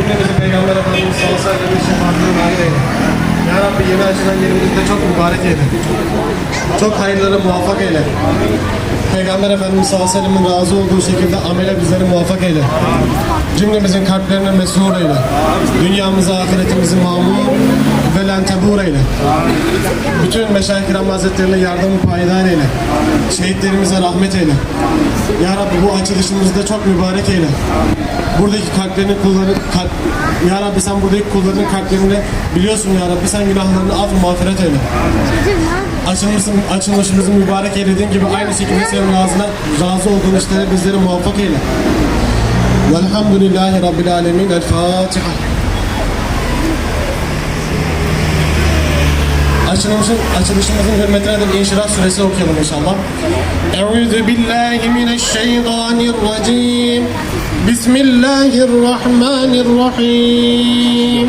Cümlemizi Peygamber Efendimiz sallallahu aleyhi ve sellem'in şefaatine nail eyle. Ya Rabbi yeni açılan yerimizde çok mübarek eyle. Çok hayırlara muvaffak eyle. Peygamber Efendimiz sallallahu aleyhi ve sellem'in razı olduğu şekilde amele bizleri muvaffak eyle. Cümlemizin kalplerine mesrur eyle. Dünyamızı, ahiretimizi mamur ve lentebur eyle. Bütün Meşayih Kiram Hazretlerine yardımı payidar eyle. Şehitlerimize rahmet eyle. Ya Rabbi bu açılışımızda çok mübarek eyle. Buradaki kalplerini kulları, kalp, Ya Rabbi sen buradaki kulların kalplerini biliyorsun Ya Rabbi sen günahlarını af mağfiret eyle. Açılmışsın, açılmışımızı mübarek eylediğin gibi aynı şekilde senin razına, razı olduğun işlere bizleri muvaffak eyle. Velhamdülillahi Rabbil Alemin. El Fatiha. Açılışımızın, açılışımızın hürmetine de İnşirah suresi okuyalım inşallah. Euzu billahi mineşşeytanirracim. Bismillahirrahmanirrahim.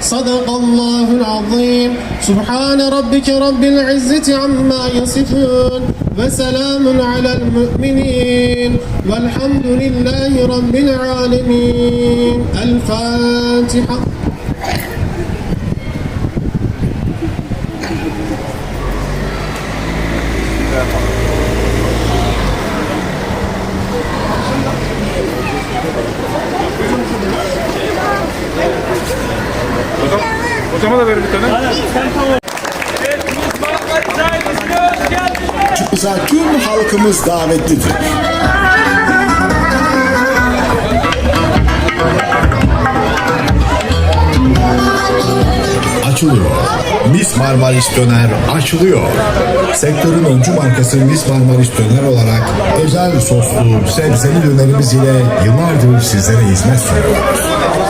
صدق الله العظيم. سبحان ربك رب العزة عما يصفون وسلام على المؤمنين والحمد لله رب العالمين. الفاتحة. Hocama da verin bir tane. Tüm halkımız davetlidir. Açılıyor. Miss Marmaris Döner açılıyor. Sektörün öncü markası Miss Marmaris Döner olarak özel soslu sebzeli dönerimiz ile yıllardır sizlere hizmet sunuyoruz.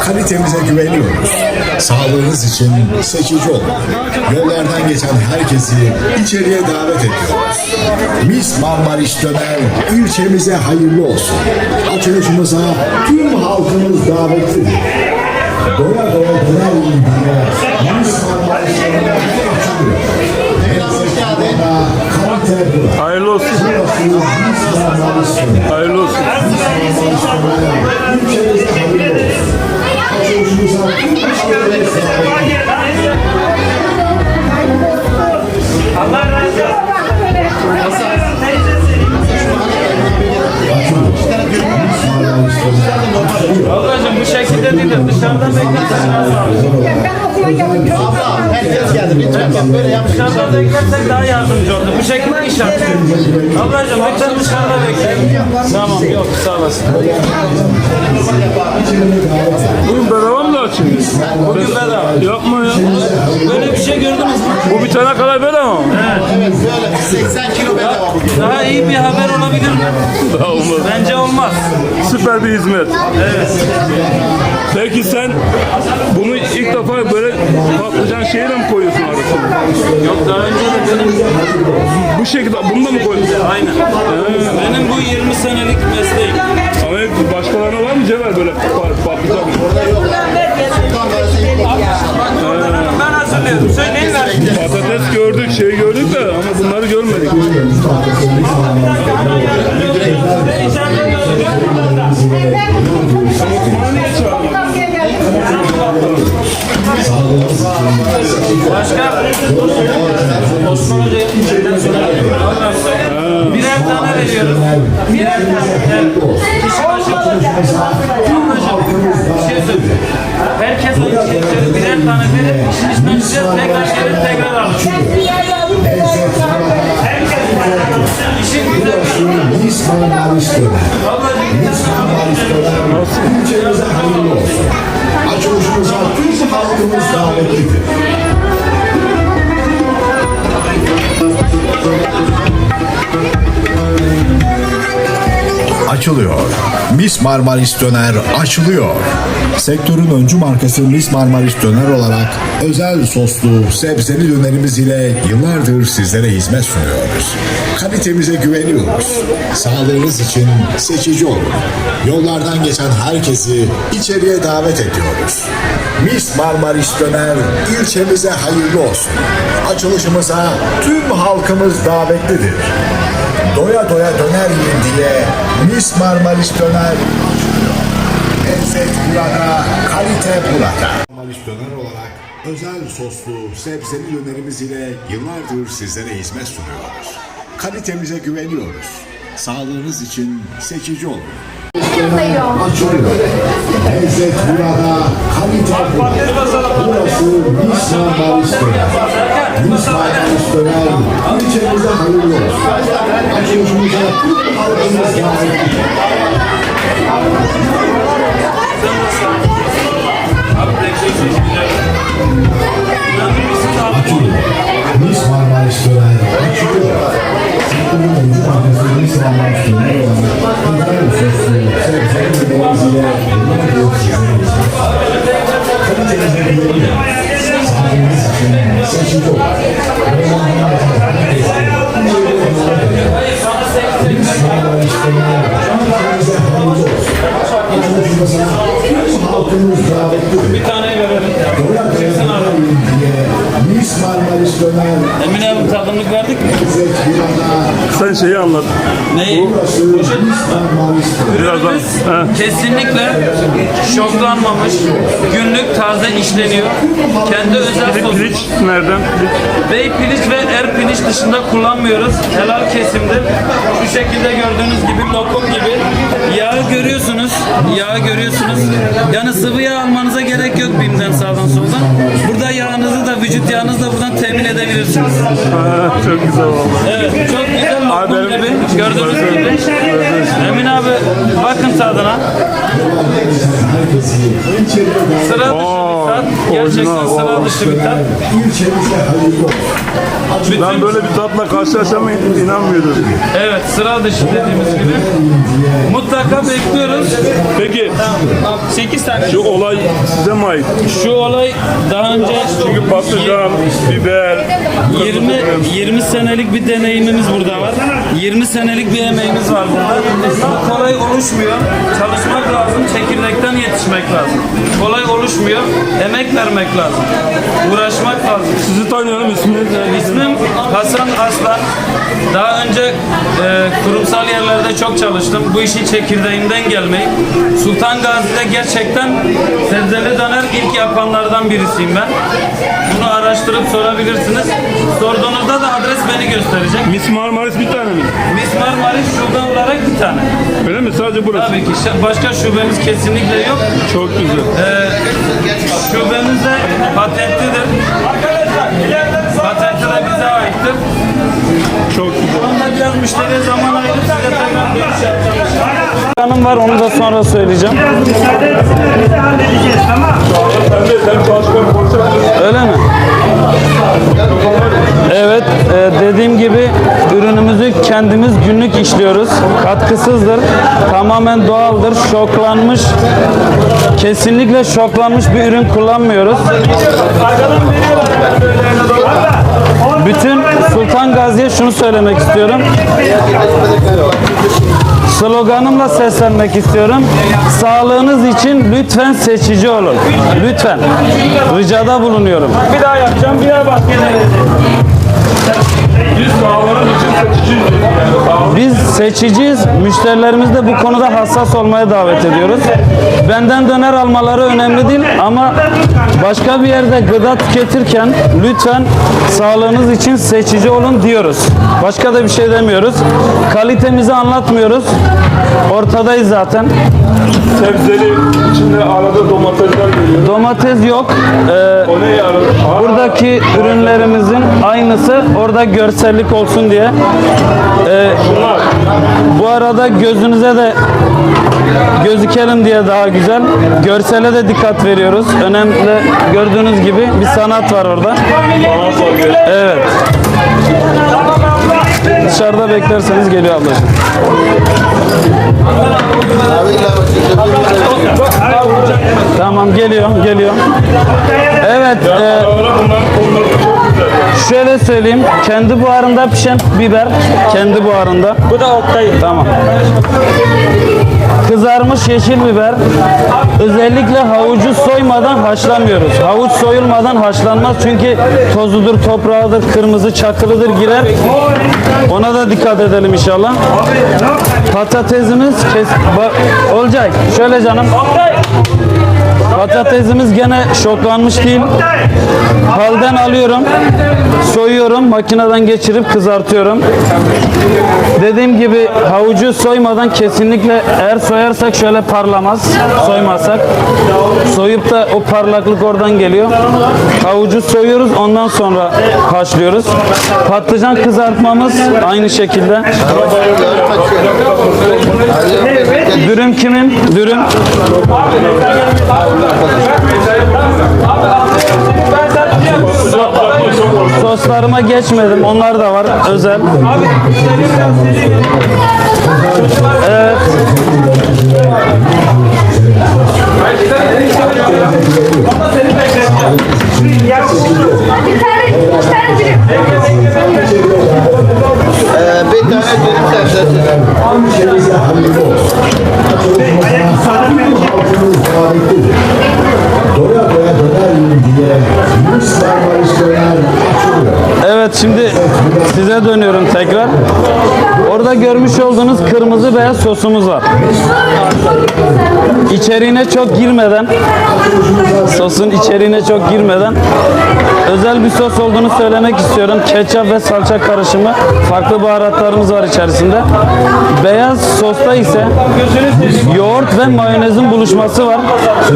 Kalitemize güveniyoruz. Sağlığınız için seçici olun. Yollardan geçen herkesi içeriye davet ediyoruz. Miss Marmaris Döner ilçemize hayırlı olsun. Açılışımıza tüm halkımız davetlidir. Doya doya döner yiyince Miss Marmaris Döner açılıyor. Hayırlı olsun. Hayırlı olsun. Döner ilçemize hayırlı olsun. Bugün bedava mı açıyorsun? Bugün bedava. Yapma ya. Böyle bir şey gördünüz mü? Bu bir tane kadar bedava mı? Evet böyle 80 kilo bedava. Daha iyi bir haber olabilir mi? Daha olmaz. Bence olmaz. Süper bir hizmet. Evet. Peki sen bunu ilk defa böyle patlıcan şeyle mi koyuyorsun arasına? Yok daha önce de benim Bu şekilde bunu da mı koyuyorsun? aynen. Benim bu 20 senelik mesleğim. Ama başkalarına var mı Cevher böyle pa- patlıcan? Ben hazırlıyorum. Söyleyin ver. Patates gördük, şey gördük de ama görmedik. Başka? Osman birer tane veriyoruz. Birer tane. Kişi başı. Bir şey söyleyeyim. Herkes. Birer tane verip işin içinden. Tekrar gelir tekrar alır. Ablacığım Miss Marmaris Döner ilçemize hayırlı olsun. Açılışımıza tüm halkımız davetlidir. Açılıyor. Miss Marmaris Döner açılıyor. Sektörün öncü markası Miss Marmaris Döner olarak özel soslu sebzeli dönerimiz ile yıllardır sizlere hizmet sunuyoruz. Kalitemize güveniyoruz. Sağlığınız için seçici olun. Yollardan geçen herkesi içeriye davet ediyoruz. Miss Marmaris Döner ilçemize hayırlı olsun. Açılışımıza tüm halkımız davetlidir. Doya doya döner yiyin diye Miss Marmaris Döner Lezzet burada, kalite burada. Marmaris Döner olarak özel soslu sebzeli dönerimiz ile yıllardır sizlere hizmet sunuyoruz. Kalitemize güveniyoruz. Sağlığınız için seçici olun. Lezzet burada, kalite burada. Burası Miss Marmaris Döner. Marmaris Döner ilçemize hayırlı olsun. Açılışımıza halkımız davetli. Açılışımıza halkımız davetlidir. Bir tane verelim. Yiyin diye Miss Marmaris Döner Emin abi tadımlık verdik mi? Sen şeyi anlat. Neyi? burası Miss Marmaris Döner. Birazdan. He. kesinlikle şoklanmamış, günlük taze işleniyor. Kendi özel sosu. Piliç nereden? Piliç. Bey piliç ve er piliç dışında kullanmıyoruz. Helal kesimdir. Şu şekilde gördüğünüz gibi lokum gibi. Yağı görüyorsunuz. Yağı görüyorsunuz. Yani sıvı yağ almanıza gerek yok BİM'den sağdan soldan. Burada yağınızı da vücut yağınızı da buradan temin edebilirsiniz. Ha, çok güzel oldu. Evet çok güzel Abi lokum benim- gibi. Gördüğünüz gibi. Emin abi bakın tadına. Sıra dışı bir tat. Gerçekten orijinal, sıra vallahi. dışı bir tat. Ben böyle bir tatla karşılaşamayı inanmıyordum. Evet sıra dışı dediğimiz gibi. Mutlaka bekliyoruz. Peki 8 tane. Şu olay size mi ait? Şu olay daha önce Çünkü patlıcan, biber, 20 20 senelik bir deneyimimiz burada var. 20 senelik bir emeğimiz var burada. Bu kolay oluşmuyor. Çalışmak lazım, çekirdekten yetişmek lazım. Kolay oluşmuyor. Emek vermek lazım. Uğraşmak lazım. sizi tanıyorum isminiz ne? İsmim Hasan Aslan. Daha önce e, kurumsal yerlerde çok çalıştım. Bu işin çekirdeğinden gelmeyi. Sultan Gazi'de gerçekten sebzeli döner ilk yapanlardan birisiyim ben. Bunu araştırıp sorabilirsiniz. Sorduğunuzda da adres beni gösterecek. Miss Marmaris bir tane mi? Miss Marmaris şube olarak bir tane. Öyle mi? Sadece burası. Tabii ki başka şubemiz kesinlikle yok. Çok güzel. Ee, şubemiz de patentlidir. Patenti de bize aittir. Çok güzel. Onda biraz müşteriye zaman ayırıp size tekrar dönüş yapacağım. Planım var onu da sonra söyleyeceğim. Sen de sen başka konuşabilirsin. Öyle mi? Evet, e, dediğim gibi ürünümüzü kendimiz günlük işliyoruz. Katkısızdır, tamamen doğaldır, şoklanmış, kesinlikle şoklanmış bir ürün kullanmıyoruz. Bütün Sultan Gazi'ye şunu söylemek istiyorum. Sloganımla seslenmek istiyorum. Sağlığınız için lütfen seçici olun. Lütfen. Ricada bulunuyorum. Bir daha yapacağım, bir daha bak. Biz seçiciyiz. Müşterilerimiz de bu konuda hassas olmaya davet ediyoruz. Benden döner almaları önemli değil ama başka bir yerde gıda tüketirken lütfen sağlığınız için seçici olun diyoruz. Başka da bir şey demiyoruz. Kalitemizi anlatmıyoruz. Ortadayız zaten. sebzeli içinde arada domatesler geliyor. Domates yok. Ee, O ne arada? Buradaki ürünlerimizin aynısı orada görsellik olsun diye. Ee, bu arada gözünüze de gözükelim diye daha güzel. Görsele de dikkat veriyoruz. Önemli gördüğünüz gibi bir sanat var orada. Evet. dışarıda beklerseniz geliyor ablacığım. Tamam geliyor, geliyor. Evet, e, şöyle söyleyeyim. Kendi buharında pişen biber, kendi buharında. Bu da Oktay. Tamam. Kızarmış yeşil biber. Özellikle havucu soymadan haşlamıyoruz. Havuç soyulmadan haşlanmaz çünkü tozudur, toprağıdır, kırmızı çakılıdır girer. Ona da dikkat edelim inşallah. Patatesimiz kes... Ba- Olcay şöyle canım. Patatesimiz gene şoklanmış değil. Halden alıyorum. Soyuyorum. Makineden geçirip kızartıyorum. Dediğim gibi havucu soymadan kesinlikle eğer soyarsak şöyle parlamaz. Soymazsak. Soyup da o parlaklık oradan geliyor. Havucu soyuyoruz ondan sonra haşlıyoruz. Patlıcan kızartmamız aynı şekilde. Dürüm kimin? Dürüm. Soslarıma geçmedim. Onlar da var özel. Evet. Birim. bir tane dürüm davetlidir. Doya doya döner yiyin diye Mis Marmaris Döner. Evet şimdi size dönüyorum tekrar. Orada görmüş olduğunuz kırmızı beyaz sosumuz var. İçeriğine çok girmeden sosun içeriğine çok girmeden özel bir sos olduğunu söylemek istiyorum. Ketçap ve salça karışımı farklı baharatlarımız var içerisinde. Beyaz sosta ise yoğurt ve mayonezin buluşması var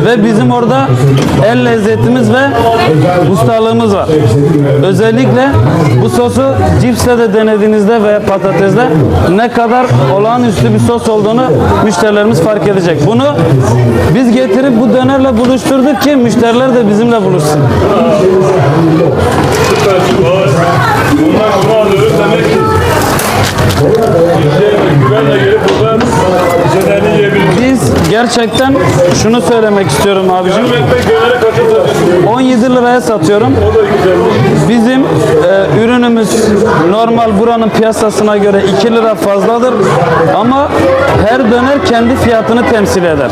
ve bizim orada el lezzetimiz ve ustalığımız var. Özellikle bu sosu cipsle de denediğinizde ve patatesle ne kadar olağanüstü bir sos olduğunu müşterilerimiz fark edecek. Bunu biz getirip bu dönerle buluşturduk ki müşteriler de bizimle buluşsun. Bunlar bunu alıyoruz demek ki. Güvenle gelip burada dönerini yiyebiliriz. Biz gerçekten şunu söylemek istiyorum abicim. Ekmek döneri kaça satıyorsun? 17 liraya satıyorum. Bizim e, ürünümüz normal buranın piyasasına göre 2 lira fazladır ama her döner kendi fiyatını temsil eder.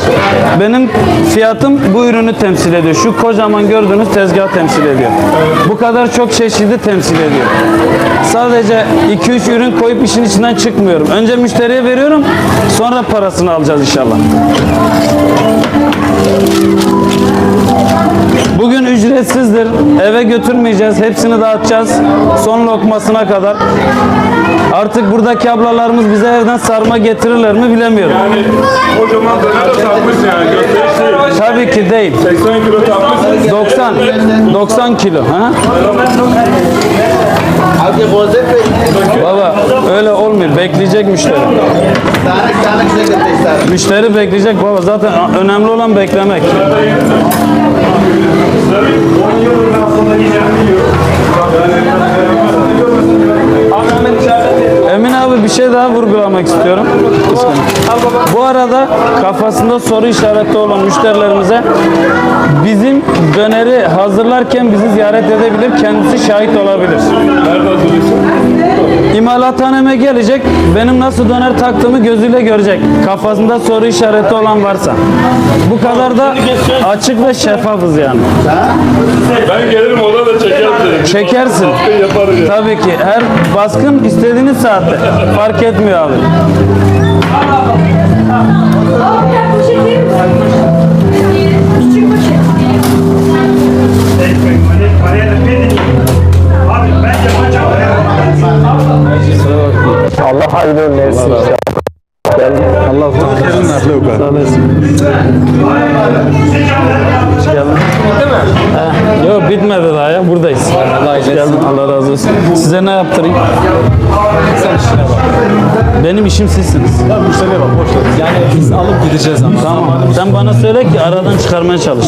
Benim fiyatım bu ürünü temsil ediyor. Şu kocaman gördüğünüz tezgah temsil ediyor. Bu kadar çok çeşidi temsil ediyor. Sadece 2-3 ürün koyup işin içinden çıkmıyorum. Önce müşteriye veriyorum sonra parasını alacağız inşallah. Bugün ücretsizdir. Eve götürmeyeceğiz. Hepsini dağıtacağız. Son lokmasına kadar. Artık buradaki ablalarımız bize evden sarma getirirler mi bilemiyorum. Yani kocaman döner de satmışsın yani. Gösteriş değil. Tabii ki değil. 80 kilo satmışsın. 90 90 kilo. Ha? Baba öyle olmuyor. Bekleyecek müşteri. Müşteri bekleyecek baba. Zaten önemli olan beklemek. Emin abi bir şey daha vurgulamak istiyorum. Bu arada kafasında soru işareti olan müşterilerimize bizim döneri hazırlarken bizi ziyaret edebilir, kendisi şahit olabilir. Nerede hazırlıyorsun? İmalathaneme gelecek, benim nasıl döner taktığımı gözüyle görecek. Kafasında soru işareti olan varsa. Bu kadar da açık ve şeffafız yani. Ben gelirim orada da çekerim seni. Çekersin. Ya. Tabii ki her baskın istediğiniz saatte. Fark etmiyor abi. Ya poşet verir misin? Küçük poşet. Allah hayırlı versin. Allah Yok bitmedi daha ya buradayız. Allah geldin. Allah razı olsun. Size ne yaptırayım? Benim işim sizsiniz. Yani biz alıp gideceğiz ama. Tamam. Sen bana söyle ki aradan çıkarmaya çalış.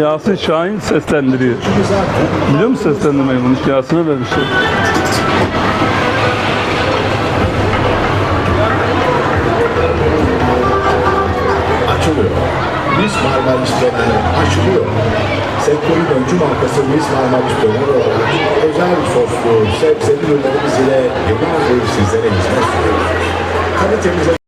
Yasin Şahin seslendiriyor. Biliyor musun seslendirmeyi bunu? Yasin'e vermişler. açılıyor. Mis Marmaris Döner açılıyor. Sektörün öncü markası Mis Marmaris Döner olarak özel soslu sebzeli ürünlerimiz ile yıllardır sizlere hizmet sunuyoruz. Kalitemize